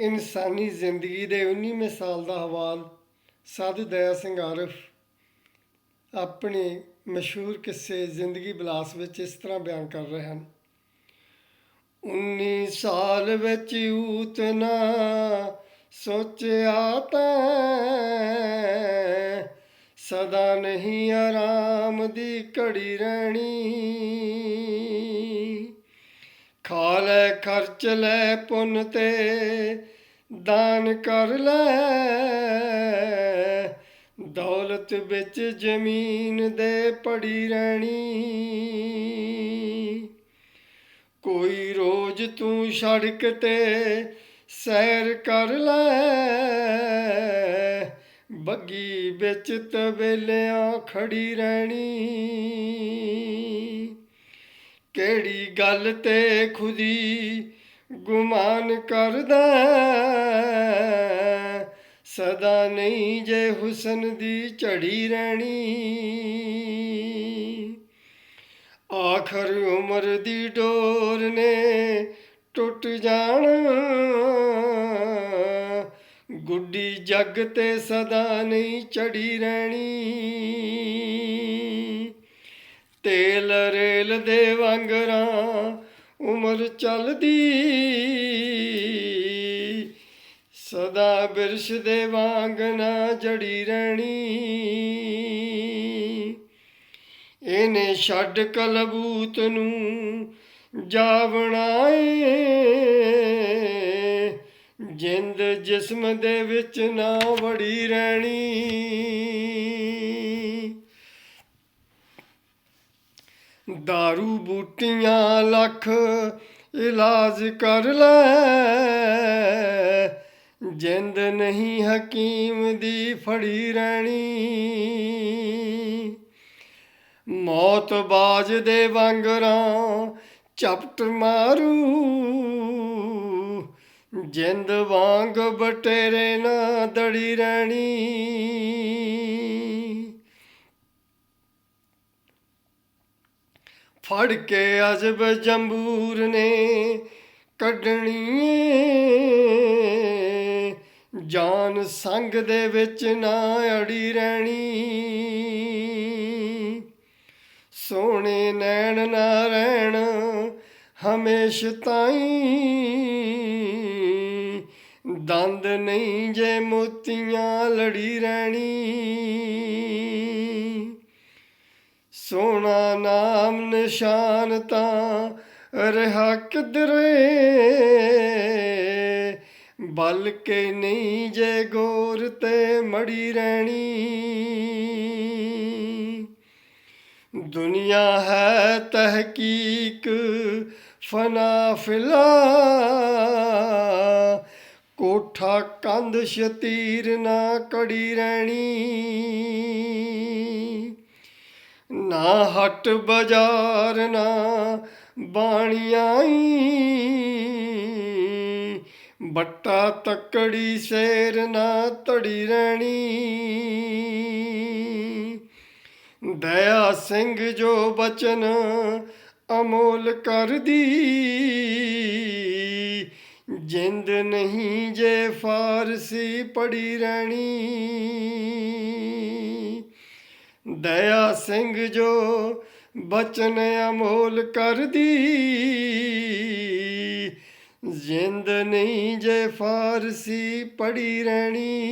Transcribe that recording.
ਇਨਸਾਨੀ ਜ਼ਿੰਦਗੀ ਦੇ 19ਵੇਂ ਸਾਲ ਦਾ ਹਵਾਲ ਸਾਧੂ ਦਇਆ ਸਿੰਘ ਆਰਫ ਆਪਣੇ ਮਸ਼ਹੂਰ ਕਿੱਸੇ ਜ਼ਿੰਦਗੀ ਬਿਲਾਸ ਵਿੱਚ ਇਸ ਤਰ੍ਹਾਂ ਬਿਆਨ ਕਰ ਰਹੇ ਹਨ। 19 ਸਾਲ ਵਿੱਚ ਉਤਨਾ ਸੋਚਿਆ ਤਾਂ, ਸਦਾ ਨਹੀਂ ਆਰਾਮ ਦੀ ਘੜੀ ਰਹਿਣੀ। ਖਾ ਲੈ ਖਰਚ ਲੈ ਪੁੰਨ ਤੇ, ਦਾਨ ਕਰ ਲੈ। ਦੌਲਤ ਵਿੱਚ ਜ਼ਮੀਨ ਦੇ ਪੜੀ ਰਹਿਣੀ। ਕੋਈ ਰੋਜ਼ ਤੂੰ ਸੜਕ ਤੇ ਸੈਰ ਕਰ ਲੈ। ਬੱਗੀ ਵਿੱਚ ਤਵੇਲਿਆਂ ਖੜੀ ਰਹਿਣੀ। ਕਿਹੜੀ ਗੱਲ ਤੇ ਖੁਦੀ ਗੁਮਾਨ ਕਰਦਾ ਸਦਾ ਨਹੀਂ ਜੇ ਹੁਸਨ ਦੀ ਝੜੀ ਰਹਿਣੀ। ਆਖਰ ਉਮਰ ਦੀ ਡੋਰ ਨੇ ਟੁੱਟ ਜਾਣਾ। ਗੁੱਡੀ ਜੱਗ ਤੇ ਸਦਾ ਨਹੀਂ ਚੜੀ ਰਹਿਣੀ। ਤੇਲ ਰੇਲ ਦੇ ਵਾਂਗ ਉਮਰ ਚੱਲਦੀ। ਸਦਾ ਬਿਰਸ਼ ਦੇ ਵਾਂਗ ਨਾ ਜੜੀ ਰਹਿਣੀ। ਇਹਨੇ ਛੱਡ ਕਲਬੂਤ ਨੂੰ ਜਾਵਣਾਏ ਜਿੰਦ ਜਿਸਮ ਦੇ ਵਿੱਚ ਨਾ ਵੜੀ ਰਹਿਣੀ। ਦਾਰੂ ਬੂਟੀਆਂ ਲੱਖ ਇਲਾਜ ਕਰ ਲੈ ਜਿੰਦ ਨਹੀਂ ਹਕੀਮ ਦੀ ਫੜੀ ਰਹਿਣੀ ਮੌਤ ਬਾਜ ਦੇ ਵਾਂਗਰਾਂ ਚਪਟ ਮਾਰੂ ਜਿੰਦ ਵਾਂਗ ਬਟੇਰੇ ਨਾ ਦੜੀ ਰਹਿਣੀ ਫੜ ਕੇ ਅਜਬ ਜੰਬੂਰ ਨੇ ਕੱਢਣੀ ਜਾਨ ਸੰਗ ਦੇ ਵਿੱਚ ਨਾ ਅੜੀ ਰਹਿਣੀ। ਸੋਹਣੇ ਨੈਣ ਨਾ ਰਹਿਣ ਹਮੇਸ਼ ਤਾਈ। ਦੰਦ ਨਹੀਂ ਜੇ ਮੋਤੀਆਂ ਲੜੀ ਰਹਿਣੀ। ਸੋਹਣਾ ਨਾਮ ਨਿਸ਼ਾਨ ਤਾਂ ਰਹਾ ਕਿਧਰੇ। ਬਲਕਿ ਨਹੀਂ ਜੇ ਗੋਰ ਤੇ ਮੜੀ ਰਹਿਣੀ। ਦੁਨੀਆ ਹੈ ਤਹਕੀਕ ਫਨਾ ਫਿਲਾ। ਕੋਠਾ ਕੰਧ ਸ਼ਤੀਰ ਨਾ ਕੜੀ ਰਹਿਣੀ। ਹਟ ਬਾਜ਼ਾਰ, ਨਾ ਬਾਣੀਆਂ ਈ। ਬੱਟਾ ਤੱਕੜੀ ਸ਼ੇਰ, ਨਾ ਧੜੀ ਰਹਿਣੀ ਦਇਆ ਸਿੰਘ ਜੋ ਬਚਨ ਅਮੋਲ ਕਰਦੀ, ਜਿੰਦ ਨਹੀਂ ਜੇ ਫਾਰਸੀ ਪੜੀ ਰਹਿਣੀ ਦਇਆ ਸਿੰਘ ਜੋ ਬਚਨ ਅਮੋਲ ਕਰਦੀ ਜਿੰਦ ਨਹੀਂ ਜੇ ਫਾਰਸੀ ਪੜੀ ਰਹਿਣੀ।